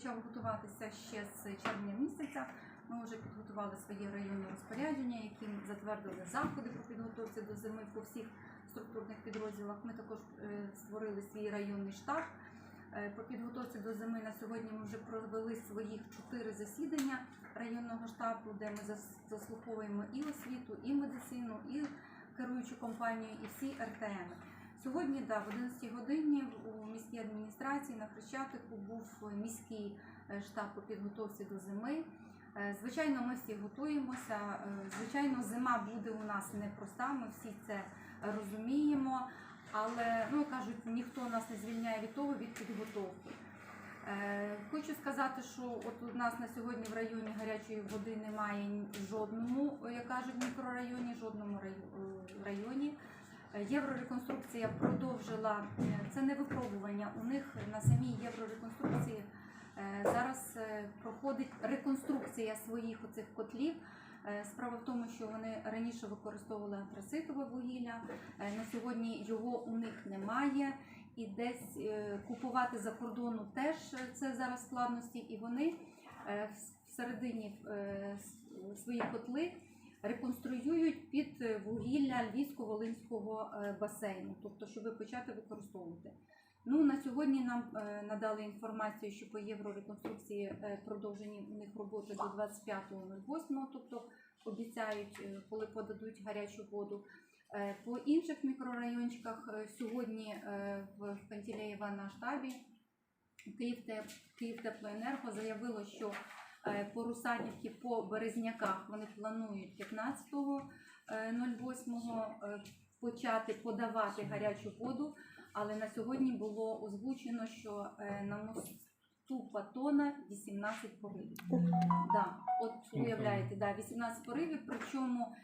почав готуватися ще з червня місяця. Ми вже підготували свої районні розпорядження, яким затвердили заходи по підготовці до зими по всіх структурних підрозділах. Ми також е, створили свій районний штаб. Е, По підготовці до зими на сьогодні ми вже провели своїх чотири засідання районного штабу, де ми заслуховуємо і освіту, і медицину, і керуючу компанію, і всі РТМ. Сьогодні, да, в 11 годині у міській адміністрації на Хрещатику був міський е, штаб по підготовці до зими. Е, Звичайно, ми всі готуємося. Е, Звичайно, зима буде у нас непроста, ми всі це розуміємо. Але ну кажуть, ніхто нас не звільняє від того від підготовки. Хочу сказати, що от у нас на сьогодні в районі гарячої води немає жодному, як кажуть, мікрорайоні, жодному районі. Е, Єврореконструкція продовжила е, це не випробування. У них на самій єврореконструкції е, зараз проходить реконструкція своїх оцих котлів. Справа в тому, що вони раніше використовували антрацитове вугілля. На сьогодні його у них немає, і десь купувати за кордону теж це зараз складності. І вони всередині свої котли реконструюють під е, вугілля Львівсько-Волинського е, басейну, тобто, щоб почати використовувати. Ну на сьогодні нам е, надали інформацію, що по єврореконструкції продовжені у них роботи до 25.08, тобто обіцяють, коли подадуть гарячу воду. По інших мікрорайончиках сьогодні в Пантелеєва на штабі Київтеп, Київтеплоенерго заявило, що по Русанівці, по Березняках вони планують 15.08 е, почати подавати гарячу воду, але на сьогодні було озвучено, що е, на мосту Патона 18 поривів. Да, от уявляєте, да, 18 поривів, причому е,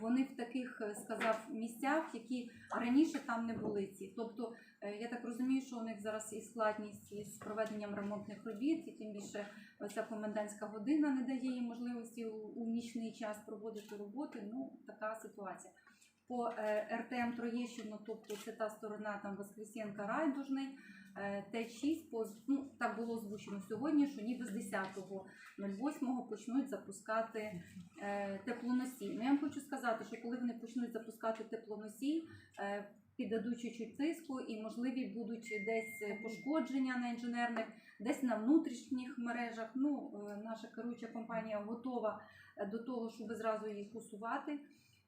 вони в таких, е, сказав, місцях, які раніше там не були ці. Тобто, е, я так розумію, що у них зараз і складність із проведенням ремонтних робіт, і тим більше ця комендантська година не дає їм можливості у нічний час проводити роботи. Ну, така ситуація. По е, РТМ Троєщину, тобто це та сторона там Воскресенка Райдужний, е, Т6, по, ну, так було озвучено сьогодні, що ніби з 10.08 почнуть запускати е, теплоносій. Ну, я вам хочу сказати, що коли вони почнуть запускати теплоносій, е, піддадуть чуть-чуть тиску і можливі будуть десь пошкодження на інженерних, десь на внутрішніх мережах. Ну, е, наша керуюча компанія готова до того, щоб зразу їх усувати.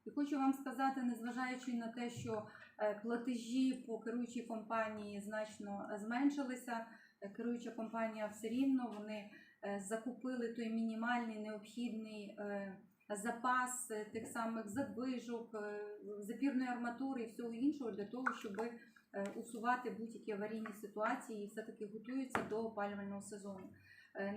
І хочу вам сказати, незважаючи на те, що е, платежі по керуючій компанії значно е, зменшилися, е, керуюча компанія все рівно вони закупили той мінімальний необхідний запас тих самих задвижок, запірної арматури і всього іншого для того, щоб усувати будь-які аварійні ситуації і все-таки готуються до опалювального сезону.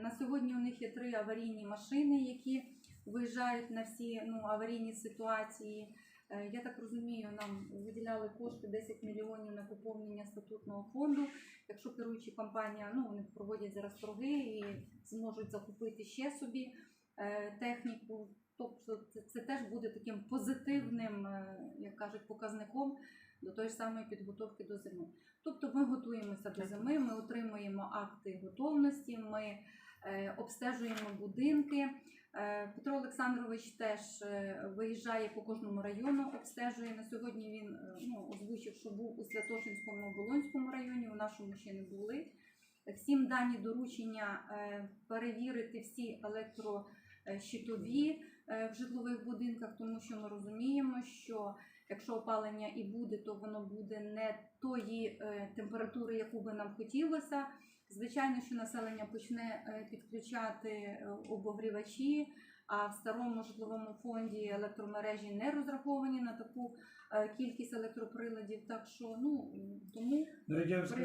На сьогодні у них є три аварійні машини, які виїжджають на всі ну, аварійні ситуації. Е, Я так розумію, нам виділяли кошти 10 мільйонів на поповнення статутного фонду. Якщо керуючі компанія, ну вони проводять зараз торги і зможуть закупити ще собі е, техніку. Тобто це, це теж буде таким позитивним, е, як кажуть, показником до тої ж самої підготовки до зими. Тобто ми готуємося до зими, ми отримуємо акти готовності, ми обстежуємо будинки. Е, Петро Олександрович теж е, виїжджає по кожному району, обстежує. На сьогодні він е, ну, озвучив, що був у Святошинському Оболонському районі, у нашому ще не були. Всім дані доручення перевірити всі електрощитові в житлових будинках, тому що ми розуміємо, що якщо опалення і буде, то воно буде не тої температури, яку би нам хотілося. Звичайно, що населення почне е, підключати е, обогрівачі, а в старому житловому фонді електромережі не розраховані на таку е, кількість електроприладів. Так що ну тому Ну,